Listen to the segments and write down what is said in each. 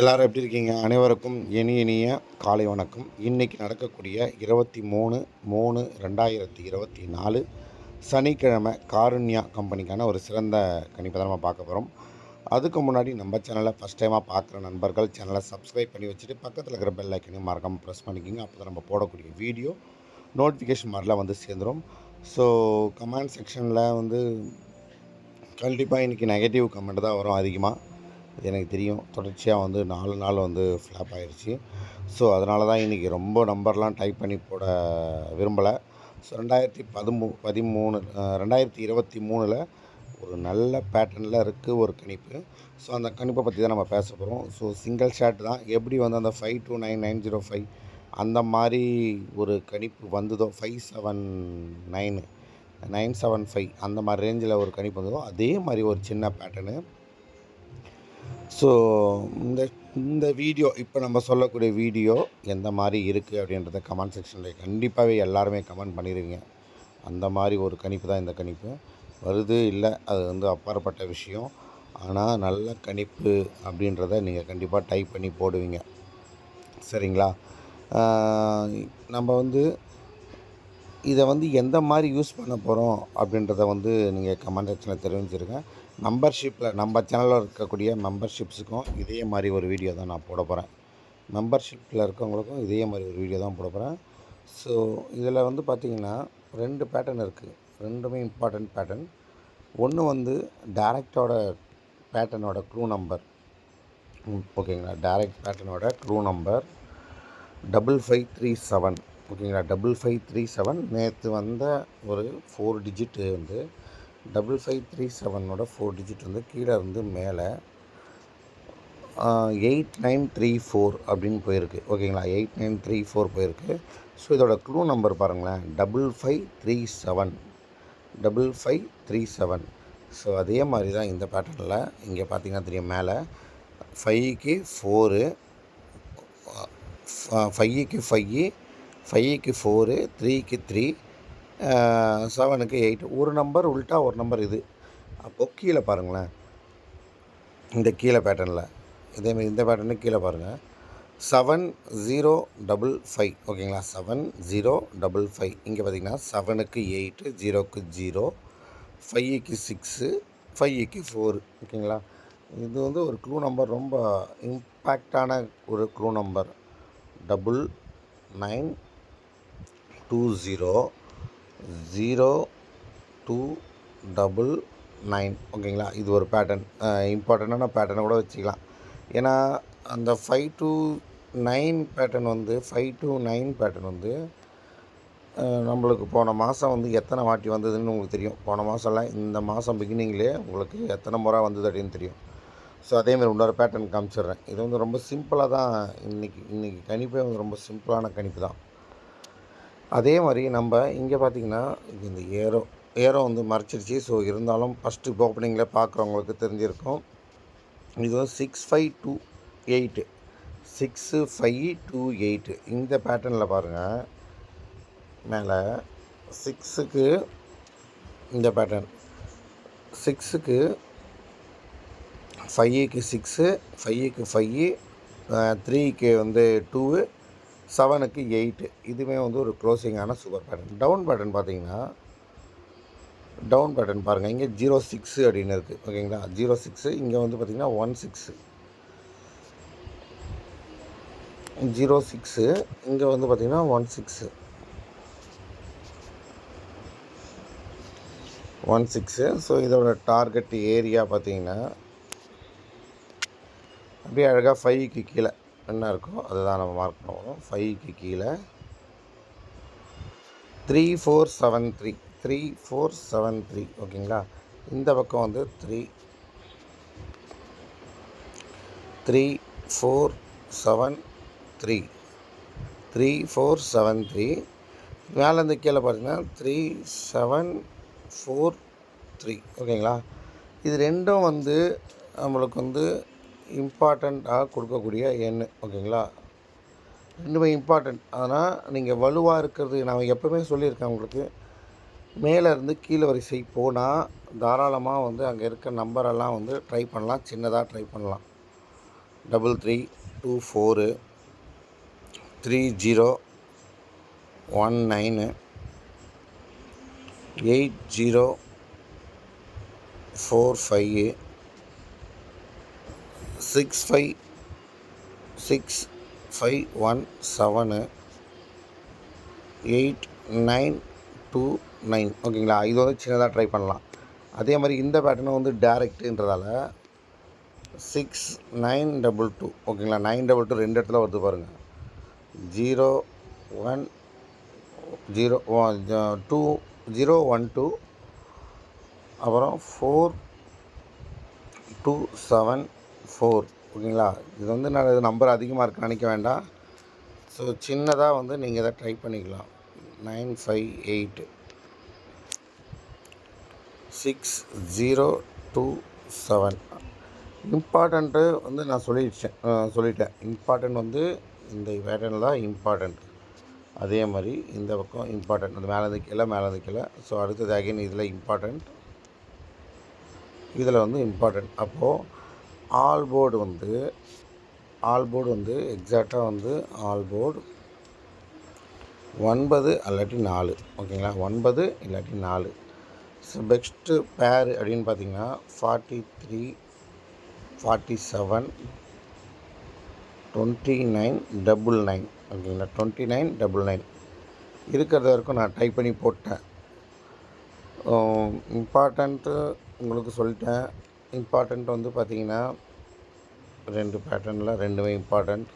எல்லாரும் எப்படி இருக்கீங்க? அனைவருக்கும் இனி இனிய காலை வணக்கம். இன்றைக்கி நடக்கக்கூடிய இருபத்தி மூணு மூணு ரெண்டாயிரத்தி இருபத்தி நாலு சனிக்கிழமை காருண்யா கம்பெனிக்கான ஒரு சிறந்த கணிப்பை தான் நம்ம பார்க்க போகிறோம் அதுக்கு முன்னாடி நம்ம சேனலை ஃபஸ்ட் டைமாக பார்க்குற நண்பர்கள் சேனலை சப்ஸ்கிரைப் பண்ணி வச்சுட்டு பக்கத்தில் இருக்கிற பெல் ஐக்கனையும் மறக்காமல் ப்ரெஸ் பண்ணிக்கிங்க. அப்போ தான் நம்ம போடக்கூடிய வீடியோ நோட்டிஃபிகேஷன் மாதிரிலாம் வந்து சேர்ந்துடும் ஸோ கமெண்ட் செக்ஷனில் வந்து கண்டிப்பாக இன்றைக்கி நெகட்டிவ் கமெண்ட் தான் வரும் அதிகமாக எனக்கு தெரியும். தொடர்ச்சியாக வந்து நாலு நாள் வந்து ஃப்ளாப் ஆகிடுச்சி ஸோ அதனால தான் இன்றைக்கி ரொம்ப நம்பர்லாம் டைப் பண்ணி போட விரும்பலை. ஸோ ரெண்டாயிரத்தி பதிமூ பதிமூணு ரெண்டாயிரத்தி இருபத்தி மூணில் ஒரு நல்ல பேட்டர்னில் இருக்குது ஒரு கணிப்பு. ஸோ அந்த கணிப்பை பற்றி தான் நம்ம பேச போகிறோம் ஸோ சிங்கிள் ஷாட் தான். எப்படி வந்து அந்த five two nine nine zero five அந்த மாதிரி ஒரு கணிப்பு வந்ததோ five seven nine nine seven five அந்த மாதிரி ரேஞ்சில் ஒரு கணிப்பு வந்ததோ அதே மாதிரி ஒரு சின்ன பேட்டர்னு ஸோ இந்த இந்த வீடியோ இப்போ நம்ம சொல்லக்கூடிய வீடியோ எந்த மாதிரி இருக்குது அப்படின்றத கமெண்ட் செக்ஷனில் கண்டிப்பாகவே எல்லாருமே கமெண்ட் பண்ணிடுவீங்க அந்த மாதிரி ஒரு கணிப்பு தான் இந்த கணிப்பு. வருது இல்லை அது வந்து அப்பாற்பட்ட விஷயம். ஆனால் நல்ல கணிப்பு அப்படின்றத நீங்கள் கண்டிப்பாக டைப் பண்ணி போடுவீங்க. சரிங்களா? நம்ம வந்து இதை வந்து எந்த மாதிரி யூஸ் பண்ண போகிறோம் அப்படின்றத வந்து நீங்கள் கமெண்ட் செக்ஷனில் தெரிவிச்சிருங்க. மெம்பர்ஷிப்பில் நம்ம சேனலில் இருக்கக்கூடிய மெம்பர்ஷிப்ஸுக்கும் இதே மாதிரி ஒரு வீடியோ தான் நான் போட போகிறேன் மெம்பர்ஷிப்பில் இருக்கவங்களுக்கும் இதே மாதிரி ஒரு வீடியோ தான் போட போகிறேன் ஸோ இதில் வந்து பார்த்திங்கன்னா ரெண்டு பேட்டர்ன் இருக்குது ரெண்டுமே இம்பார்ட்டண்ட் பேட்டர்ன் ஒன்று வந்து டேரக்டோட பேட்டர்னோட க்ரூ நம்பர் ஓகேங்களா direct பேட்டர்னோட clue number double five three seven ஓகேங்களா டபுள் ஃபைவ் த்ரீ செவன் நேற்று வந்த ஒரு ஃபோர் டிஜிட்டு வந்து டபுள் ஃபைவ் த்ரீ செவனோட ஃபோர் டிஜிட் வந்து கீழே இருந்து மேலே எயிட் நைன் த்ரீ ஃபோர் அப்படின்னு போயிருக்கு. ஓகேங்களா? எயிட் நைன் த்ரீ ஃபோர் போயிருக்கு. ஸோ இதோட க்ளூ நம்பர் பாருங்களேன். Double five three seven. Double five three seven. So அதே மாதிரி தான் இந்த பேட்டர்னில் இங்கே பார்த்தீங்கன்னா தெரியும் மேலே. ஃபைவ்க்கு ஃபோரு ஃபைவ்க்கு ஃபைவ் ஃபைவ்க்கு ஃபோரு த்ரீக்கு த்ரீ செவனுக்கு எயிட். ஒரு நம்பர் உள்ட்டா ஒரு நம்பர் இது. அப்போது கீழே பாருங்களேன். இந்த கீழே பேட்டர்னில் இதேமாதிரி இந்த பேட்டர்னு கீழே பாருங்கள் செவன் ஜீரோ டபுள் ஃபைவ். ஓகேங்களா? Seven zero double five. இங்கே பார்த்தீங்கன்னா செவனுக்கு எயிட்டு ஜீரோக்கு ஜீரோ ஃபைவுக்கு சிக்ஸு ஃபைவுக்கு ஃபோரு. ஓகேங்களா? இது வந்து ஒரு க்ளூ நம்பர் ரொம்ப இம்பேக்டான ஒரு clue number double nine two zero zero two double nine ஓகேங்களா இது ஒரு பேட்டர்ன் இம்பார்ட்டண்டான பேட்டர்னை கூட வச்சுக்கலாம். ஏன்னா அந்த ஃபைவ் டு நைன் பேட்டர்ன் வந்து ஃபைவ் டு நைன் பேட்டர்ன் வந்து நம்மளுக்கு போன மாதம் வந்து எத்தனை வாட்டி வந்ததுன்னு உங்களுக்கு தெரியும். போன மாதம்லாம் இந்த மாதம் பிகினிங்லேயே உங்களுக்கு எத்தனை முறை வந்தது அப்படின்னு தெரியும். ஸோ அதேமாதிரி இன்னொரு பேட்டர்ன் காமிச்சிடுறேன். இது வந்து ரொம்ப சிம்பிளாக தான். இன்றைக்கி இன்றைக்கி கணிப்பே வந்து ரொம்ப சிம்பிளான கணிப்பு தான். அதே மாதிரி நம்ம இங்கே பார்த்தீங்கன்னா இது இந்த ஏரோ ஏரோ வந்து மறைச்சிருச்சு. ஸோ இருந்தாலும் ஃபஸ்ட்டு ஓப்பனிங்கில் பார்க்குறவங்களுக்கு தெரிஞ்சிருக்கும். இது வந்து six five two eight six five two eight இந்த பேட்டர்னில் பாருங்கள் மேலே சிக்ஸுக்கு இந்த பேட்டர்ன் சிக்ஸுக்கு ஃபைவுக்கு சிக்ஸு ஃபைவுக்கு ஃபைவ் த்ரீக்கு வந்து டூவு செவனுக்கு எயிட்டு. இதுவுமே வந்து ஒரு க்ளோசிங்கான சூப்பர் பேட்டர்ன். டவுன் பேட்டர்ன் பார்த்தீங்கன்னா டவுன் பேட்டர்ன் பாருங்கள் இங்கே ஜீரோ சிக்ஸு அப்படின்னு இருக்குது ஓகேங்களா? ஜீரோ சிக்ஸு இங்கே வந்து பார்த்திங்கன்னா ஒன் சிக்ஸு. ஜீரோ சிக்ஸு இங்கே வந்து பார்த்திங்கன்னா one six. One six. So இதோட டார்கெட் ஏரியா பார்த்தீங்கன்னா அப்படியே அழகாக ஃபைவ்க்கு கீழே. என்ன இருக்கோ அதுதான் நம்ம மார்க் பண்ணுவோம் ஃபைவ்க்கு கீழே. Three four seven three three four seven three ஓகேங்களா? இந்த பக்கம் வந்து three three four seven three three four seven three மேலேருந்து கீழே பார்த்தீங்கன்னா த்ரீ செவன் ஃபோர் த்ரீ ஓகேங்களா? இது ரெண்டும் வந்து நம்மளுக்கு வந்து இம்பார்ட்டண்ட்டாக கொடுக்கக்கூடிய எண் ஓகேங்களா? ரெண்டுமே இம்பார்ட்டண்ட். அதனால் நீங்கள் வலுவாக இருக்கிறது நான் எப்போவுமே சொல்லியிருக்கேன் உங்களுக்கு. மேலேருந்து கீழே வரிசை போனால் தாராளமாக வந்து அங்கே இருக்க நம்பரெல்லாம் வந்து ட்ரை பண்ணலாம். சின்னதாக ட்ரை பண்ணலாம். Double three two four three zero one nine eight zero four five six five six five one seven eight nine two nine ஓகேங்களா? இது வந்து சின்னதாக ட்ரை பண்ணலாம். அதே மாதிரி இந்த பேட்டர்னும் வந்து டேரெக்டுன்றதால சிக்ஸ் நைன் டபுள் டூ ஓகேங்களா? நைன் டபுள் டூ ரெண்டு இடத்துல வருது பாருங்கள் zero one zero two zero one two அப்புறம் ஃபோர் டூ செவன் ஃபோர் ஓகேங்களா இது வந்து நான் நம்பர் அதிகமாக இருக்குன்னு நினைக்க வேண்டாம். ஸோ சின்னதாக வந்து நீங்கள் இதை ட்ரை பண்ணிக்கலாம். Nine five eight six zero two seven important வந்து நான் சொல்லிடுச்சேன் சொல்லிட்டேன். இம்பார்ட்டண்ட் வந்து இந்த பேட்டர்ன் தான் இம்பார்ட்டண்ட் அதே மாதிரி இந்த பக்கம் இம்பார்ட்டண்ட் அந்த மேலே கீழே மேலே இருந்து கீழே ஸோ அடுத்தது அகைன் இதில் இம்பார்ட்டண்ட் இதில் வந்து இம்பார்ட்டண்ட் அப்போது ஆல் போர்டு வந்து ஆல் போர்டு வந்து எக்ஸாக்டாக வந்து ஆல் போர்டு ஒன்பது இல்லாட்டி நாலு. ஓகேங்களா? ஒன்பது இல்லாட்டி நாலு. ஸோ பெஸ்ட்டு பேர் அப்படின்னு பார்த்தீங்கன்னா forty three forty seven twenty nine double nine ஓகேங்களா? டுவெண்ட்டி நைன் டபுள் நைன் இருக்கிறது வரைக்கும் நான் டைப் பண்ணி போட்டேன். இம்பார்ட்டண்ட்டு உங்களுக்கு சொல்லிட்டேன். இம்பார்ட்டண்ட் வந்து பார்த்தீங்கன்னா ரெண்டு பேட்டர்னில் ரெண்டுமே இம்பார்ட்டண்ட்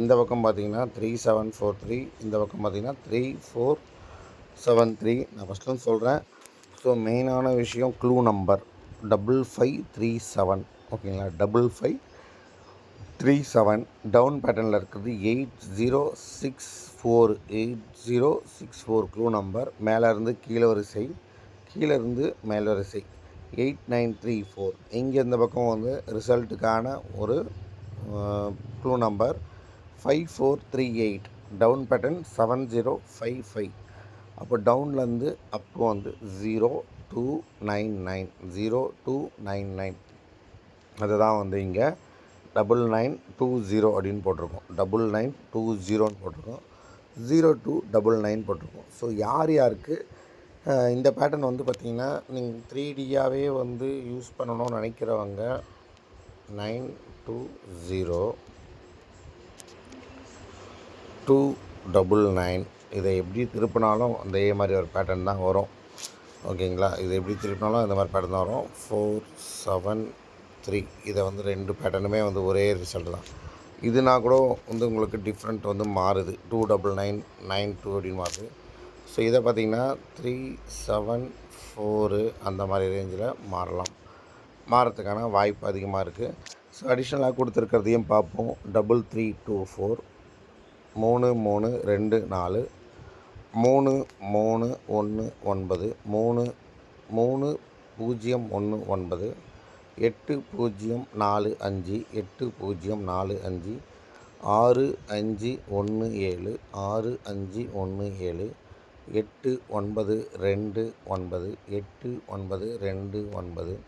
இந்த பக்கம் பார்த்திங்கன்னா த்ரீ செவன் ஃபோர் த்ரீ இந்த பக்கம் பார்த்தீங்கன்னா த்ரீ ஃபோர் செவன் த்ரீ நான் ஃபஸ்ட்டு சொல்கிறேன் ஸோ மெயினான விஷயம் clue number double five three seven ஓகேங்களா? Double five three seven down பேட்டர்னில் இருக்கிறது eight zero six four eight zero six four clue number மேலே இருந்து கீழே வரிசை. கீழே இருந்து மேல் வரிசை. Eight nine three four. இங்கே இந்த பக்கம் வந்து ரிசல்ட்டுக்கான ஒரு clue number five four three eight down pattern seven zero five five அப்போ டவுன்லேருந்து அப்பு வந்து zero two nine nine zero two nine nine அதுதான் வந்து இங்கே டபுள் நைன் டூ ஜீரோ அப்படின்னு போட்டிருக்கோம். டபுள் நைன் டூ ஜீரோன்னு போட்டிருக்கோம். ஜீரோ டூ டபுள் நைன் போட்டிருக்கோம். ஸோ யார் யாருக்கு இந்த பேட்டர்ன் வந்து பார்த்திங்கன்னா நீங்கள் த்ரீ டியாகவே வந்து யூஸ் பண்ணணும்னு நினைக்கிறவங்க nine two zero two double nine இதை எப்படி திருப்பினாலும் அதே மாதிரி ஒரு பேட்டர்ன் தான் வரும். ஓகேங்களா? இதை எப்படி திருப்பினாலும் இந்த மாதிரி பேட்டர்ன் தான் வரும். ஃபோர் செவன் த்ரீ இதை வந்து ரெண்டு பேட்டர்னுமே வந்து ஒரே ரிசல்ட் தான். இதுனா கூட வந்து உங்களுக்கு டிஃப்ரெண்ட் வந்து மாறுது. Two double nine nine two அப்படின்னு மாறுது ஸோ இதை பார்த்தீங்கன்னா த்ரீ செவன் ஃபோரு அந்த மாதிரி ரேஞ்சில் மாறலாம். மாறத்துக்கான வாய்ப்பு அதிகமாக இருக்குது ஸோ அடிஷ்னலாக கொடுத்துருக்கிறதையும் பார்ப்போம். டபுள் த்ரீ டூ ஃபோர் மூணு மூணு ரெண்டு நாலு. மூணு மூணு ஒன்று ஒன்பது. மூணு மூணு பூஜ்ஜியம் ஒன்று ஒன்பது. எட்டு பூஜ்ஜியம் நாலு அஞ்சு. எட்டு பூஜ்ஜியம் நாலு அஞ்சு. ஆறு அஞ்சு ஒன்று ஏழு. ஆறு அஞ்சு ஒன்று ஏழு. எட்டு ஒன்பது ரெண்டு ஒன்பது எட்டு ஒன்பது ரெண்டு ஒன்பது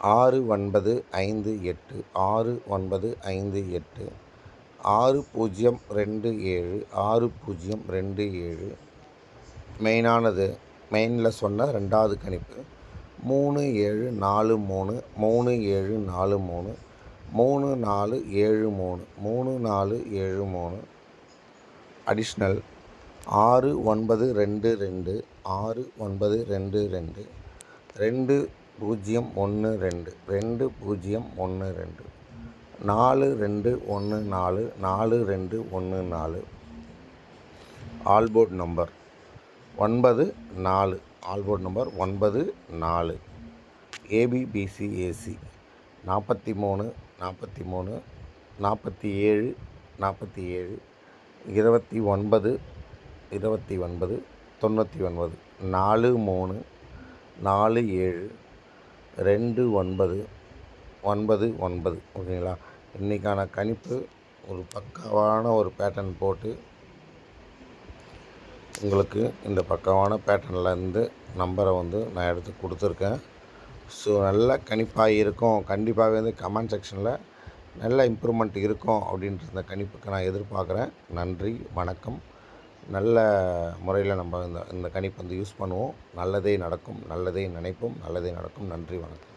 ஆறு ஒன்பது ஐந்து எட்டு ஆறு ஒன்பது ஐந்து எட்டு ஆறு பூஜ்ஜியம் ரெண்டு ஏழு ஆறு பூஜ்ஜியம் ரெண்டு ஏழு. மெயினானது மெயினில் சொன்ன ரெண்டாவது கணிப்பு மூணு ஏழு நாலு மூணு மூணு ஏழு நாலு மூணு மூணு நாலு ஏழு மூணு மூணு நாலு ஏழு மூணு. அடிஷ்னல் ஆறு ஒன்பது ரெண்டு ரெண்டு ஆறு ஒன்பது ரெண்டு ரெண்டு ரெண்டு பூஜ்ஜியம் ஒன்று ரெண்டு ரெண்டு பூஜ்ஜியம் ஒன்று ரெண்டு நாலு ரெண்டு ஒன்று நாலு நாலு ரெண்டு ஒன்று நாலு. ஆல்போர்ட் நம்பர் ஒன்பது நாலு. ஆல்போர்ட் நம்பர் ஒன்பது நாலு. ஏபிபிசிஏசி நாற்பத்தி மூணு நாற்பத்தி மூணு நாற்பத்தி ஏழு நாற்பத்தி ஏழு இருபத்தி ஒன்பது இருபத்தி ஒன்பது தொண்ணூற்றி ஒன்பது நாலு மூணு நாலு ஏழு ரெண்டு ஒன்பது ஒன்பது ஒன்பது. ஓகேங்களா? இன்றைக்கான கணிப்பு ஒரு பக்காவான ஒரு பேட்டர்ன் போட்டு உங்களுக்கு இந்த பக்கமான பேட்டர்ன்லேருந்து நம்பரை வந்து நான் எடுத்து கொடுத்துருக்கேன். ஸோ நல்ல கணிப்பாக இருக்கும். கண்டிப்பாகவே வந்து கமெண்ட் செக்ஷனில் நல்ல இம்ப்ரூவ்மெண்ட் இருக்கும் அப்படின்ற கணிப்புக்கு நான் எதிர்பார்க்குறேன். நன்றி வணக்கம். நல்ல முறையில் நம்ம இந்த இந்த கணிப்பு வந்து யூஸ் பண்ணுவோம். நல்லதே நடக்கும் நல்லதே நினைப்போம் நல்லதே நடக்கும். நன்றி வணக்கம்.